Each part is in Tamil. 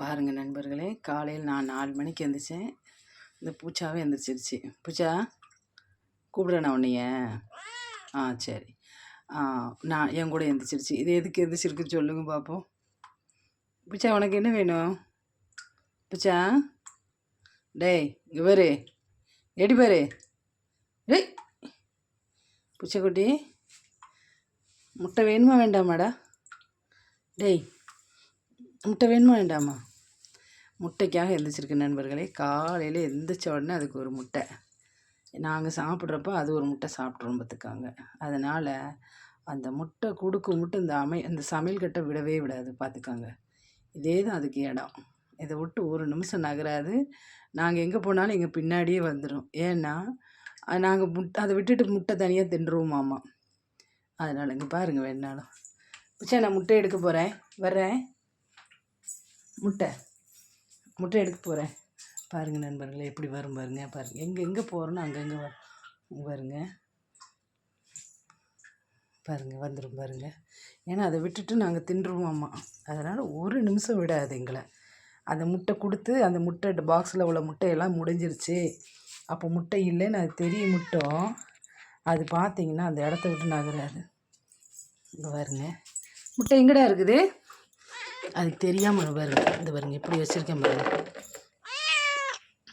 பாருங்கள் நண்பர்களே காலையில் நான் நாலு மணிக்கு எழுந்திரிச்சேன் இந்த பூச்சாவே எழுந்திரிச்சிருச்சு பூச்சா கூப்பிடுறேண்ணா உன்னைய. ஆ சரி. ஆ நான் என் கூட எழுந்திரிச்சிருச்சு இது எதுக்கு எழுந்திரிச்சிருக்குன்னு சொல்லுங்க பார்ப்போம் பூச்சா உனக்கு என்ன வேணும்? பூச்சா டேய் இங்கே பாரு. எடி பாரு. டேய். பூச்சக்குட்டி முட்டை வேணுமா வேண்டாமாடா? டேய் முட்டை வேணுமா வேண்டாமா? முட்டைக்காக எந்திரிச்சிருக்கு நண்பர்களே. காலையில் எழுந்திரிச்ச உடனே அதுக்கு ஒரு முட்டை. நாங்கள் சாப்பிட்றப்ப அது ஒரு முட்டை சாப்பிட்றோம் பார்த்துக்காங்க. அதனால் அந்த முட்டை கொடுக்கும் முட்டை இந்த அமை அந்த சமையல் கட்டை விடவே விடாது பார்த்துக்காங்க. இதே தான் அதுக்கு இடம். இதை விட்டு ஒரு நிமிஷம் நகராது. நாங்கள் எங்கே போனாலும் எங்கள் பின்னாடியே வந்துடும் ஏன்னா நாங்கள் முட்டை அதை விட்டுட்டு முட்டை தனியாக தின்றுவோமாமா அதனால் இங்கே பாருங்கள் வேணாலும். சரி நான் முட்டை எடுக்க போகிறேன் வர்றேன். முட்டை. முட்டை எடுக்க போகிறேன் பாருங்கள் நண்பர்களே எப்படி வரும் பாருங்க பாருங்கள் எங்கே எங்கே போகிறோன்னு அங்கங்கே வரும் பாருங்க. பாருங்கள் வந்துடும் பாருங்கள் ஏன்னா அதை விட்டுட்டு நாங்கள் தின்றுவோம்மா அதனால் ஒரு நிமிஷம் விடாது எங்களை. அந்த முட்டை கொடுத்து அந்த முட்டை பாக்ஸில் உள்ள முட்டையெல்லாம் முடிஞ்சிருச்சு. அப்போ முட்டை இல்லைன்னு அது தெரிய முட்டோம் அது பார்த்தீங்கன்னா அந்த இடத்த விட்டு நகராது. இங்கே பாருங்க. முட்டை எங்கடா இருக்குது? அதுக்கு தெரியாமல் பாருங்க. இந்த பாருங்க எப்படி வச்சுருக்கேன் பாருங்க.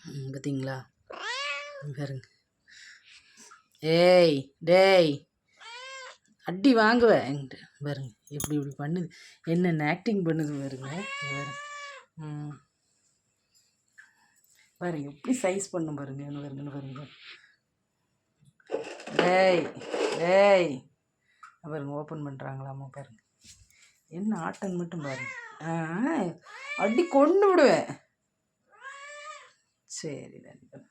ம், பார்த்தீங்களா பாருங்க. ஏய் டேய். அடி வாங்குவேன் என்கிட்ட பாருங்க எப்படி இப்படி பண்ணுது. என்னென்ன ஆக்டிங் பண்ணுது பாருங்க. பாருங்க. பாருங்க எப்படி சைஸ் பண்ணும் பாருங்க. என்ன பாருங்க பாருங்க. டேய் டேய். பாருங்க ஓப்பன் பண்ணுறாங்களாமா பாருங்க. என்ன ஆட்டன் மட்டும் பாருங்க. அடி கொண்டு விடுவேன். சரி நண்பன்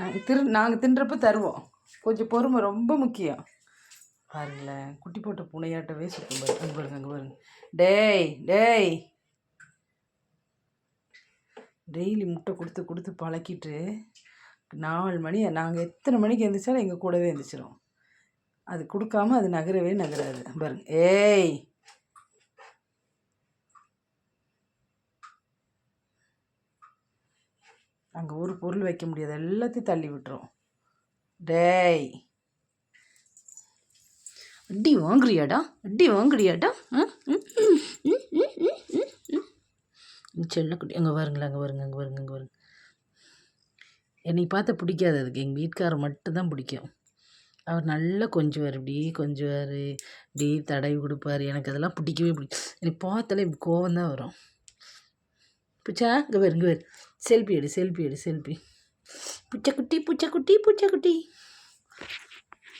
நாங்கள் திரு நாங்கள் தின்றப்ப தருவோம். கொஞ்சம் பொறுமை ரொம்ப முக்கியம். பாருங்களேன் குட்டி போட்ட புனையாட்டவே சுத்தம் அங்கே பாருங்க அங்கே பாருங்க. டேய் டேய். டெய்லி முட்டை கொடுத்து கொடுத்து பழக்கிட்டு நாலு மணி நாங்கள் எத்தனை மணிக்கு எழுந்திரிச்சாலும் எங்கள் கூடவே எழுந்திரிச்சிரும் அது கொடுக்காம அது நகரவே நகராது. பாருங்க. ஏய்! அங்கே ஒரு பொருள் வைக்க முடியாது. எல்லாத்தையும் தள்ளி விட்டுரும். டேய்! அடி வாங்குறியாடா? அடி வாங்குறியாடா? ம், செல்லக்குட்டி அங்கே வருங்களா அங்கே வருங்க அங்கே வருங்க அங்கே வருங்க என்னை பார்த்தா பிடிக்காது அதுக்கு. எங்கள் வீட்டுக்காரர் மட்டும்தான் பிடிக்கும். அவர் நல்லா கொஞ்சுவார் இப்படி கொஞ்சுவார் இப்படி தடவி கொடுப்பாரு. எனக்கு அதெல்லாம் பிடிக்கவே பிடிக்கும் எனக்கு பார்த்தாலே இப்படி கோவம் தான் வரும். பிச்சா இங்கே பாரு இங்கே பேர். செல்ஃபி எடு செல்ஃபி எடு செல்ஃபி பூச்சக்குட்டி பூச்சக்குட்டி பூச்சக்குட்டி